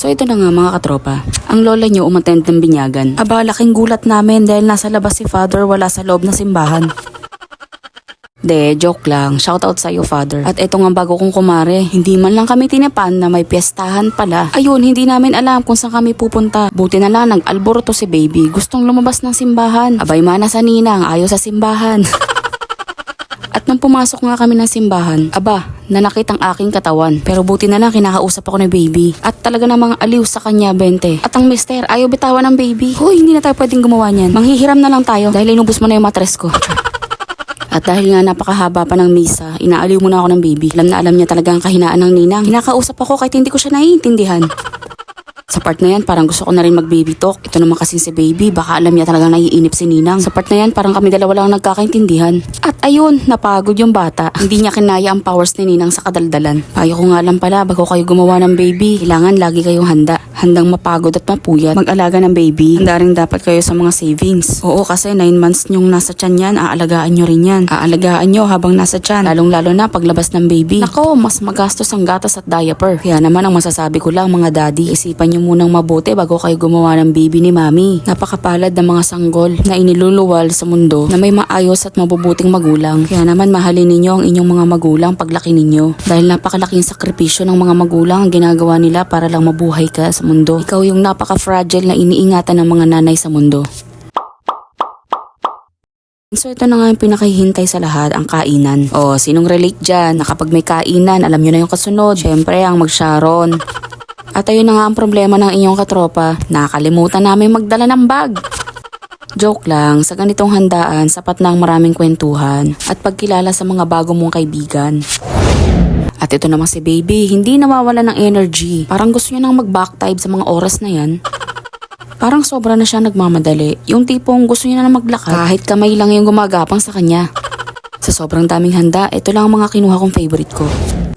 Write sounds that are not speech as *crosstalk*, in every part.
So ito na nga mga katropa. Ang lola niyo umattend ng binyagan. Aba, laking gulat namin dahil nasa labas si father wala sa loob ng simbahan. De, joke lang. Shoutout sa iyo, father. At ito nga bago kong kumare, hindi man lang kami tinipan na may piyestahan pala. Ayun, hindi namin alam kung saan kami pupunta. Buti na lang, nag-alboroto si baby. Gustong lumabas ng simbahan. Abay mana sa ninang, ayaw sa simbahan. *laughs* At nung pumasok nga kami ng simbahan, aba, nanakit ang aking katawan. Pero buti na lang kinakausap ako ng baby. At talaga namang aliw sa kanya, bente. At ang mister, ayaw bitawan ng baby. Hoy, hindi na tayo pwedeng gumawa niyan. Manghihiram na lang tayo dahil inubos mo na yung matres ko. *laughs* At dahil nga napakahaba pa ng misa, inaaliw muna ako ng baby. Alam na alam niya talaga ang kahinaan ng ninang. Kinakausap ako kahit hindi ko siya naiintindihan. Sa part na yan, parang gusto ko na rin mag-baby talk. Ito naman kasi si baby, baka alam niya talagang naiinip si Ninang. Sa part na yan, parang kami dalawa lang nagkakaintindihan. At ayun, napagod yung bata. Hindi niya kinaya ang powers ni Ninang sa kadaldalan. Payo ko nga lang pala, bago kayo gumawa ng baby, kailangan lagi kayong handa. Handang mapagod at mapuyat. Mag-alaga ng baby, handa rin dapat kayo sa mga savings. Oo, kasi 9 months nyong nasa tiyan yan, aalagaan nyo rin yan. Aalagaan nyo habang nasa tiyan, lalong-lalo na paglabas ng baby. Nako, mas magastos ang gatas at diaper. Kaya naman ang masasabi ko lang mga daddy, isipan nyo munang mabuti bago kayo gumawa ng baby ni mami. Napakapalad ng mga sanggol na iniluluwal sa mundo na may maayos at mabubuting magulang. Kaya naman mahalin ninyo ang inyong mga magulang paglaki ninyo. Dahil napakalaking sakripisyo ng mga magulang ang ginagawa nila para lang mabuhay ka sa mundo. Ikaw yung napaka-fragile na iniingatan ng mga nanay sa mundo. So ito na nga yung pinakahihintay sa lahat, ang kainan. O, sinong relate dyan na kapag may kainan, alam nyo na yung kasunod. Siyempre, ang mag-sharon. At ayun na nga ang problema ng inyong katropa, nakakalimutan namin magdala ng bag. Joke lang, sa ganitong handaan, sapat na ang maraming kwentuhan at pagkilala sa mga bago mong kaibigan. At ito naman si baby, hindi nawawala ng energy. Parang gusto niya nang mag-backdive sa mga oras na yan. Parang sobra na siya nagmamadali. Yung tipong gusto niya na maglakad kahit kamay lang yung gumagapang sa kanya. Sa sobrang daming handa, ito lang ang mga kinuha kong favorite ko.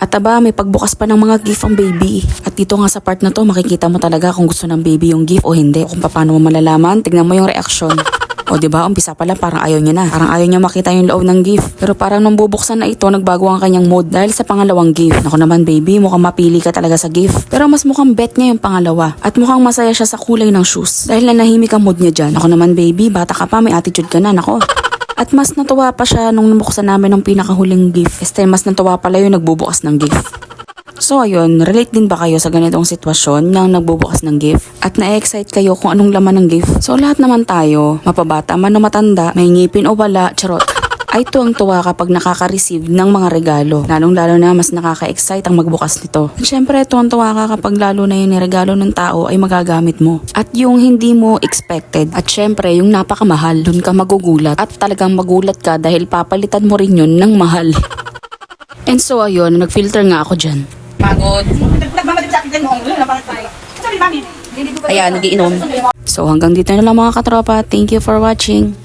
At aba, may pagbukas pa ng mga gift ang baby. At dito nga sa part na to, makikita mo talaga kung gusto ng baby yung gift o hindi. Kung paano mo malalaman, tignan mo yung reaksyon. *laughs* O di ba umpisa pa lang parang ayaw niya na. Parang ayaw niya makita yung loob ng gift. Pero parang nung bubuksan na ito, nagbago ang kanyang mood dahil sa pangalawang gift. Ako naman baby, mukhang mapili ka talaga sa gift. Pero mas mukhang bet niya yung pangalawa. At mukhang masaya siya sa kulay ng shoes. Dahil nanahimik ang mood niya dyan. Ako naman baby, bata ka pa, may attitude ka na, nako. At mas natuwa pa siya nung nabuksan namin ng pinakahuling gift. Este, mas natuwa pala yung nagbubukas ng gift. So ayun, relate din ba kayo sa ganitong sitwasyon ng nagbubukas ng gift? At na-excite kayo kung anong laman ng gift? So lahat naman tayo, mapabata man o matanda, may ngipin o wala, charot. Ay tuwang-tuwa kapag nakaka-receive ng mga regalo. Lalong-lalo na mas nakaka-excite ang magbukas nito. At syempre, tuwang-tuwa ka kapag lalo na yung niregalo ng tao ay magagamit mo. At yung hindi mo expected. At syempre, yung napakamahal. Doon ka magugulat. At talagang magulat ka dahil papalitan mo rin yun ng mahal. *laughs* And so ayun, nag-filter nga ako dyan. Pagod. Nagmamadali sa akin noong Ayan, nagiinom. So hanggang dito na lang mga katropa. Thank you for watching.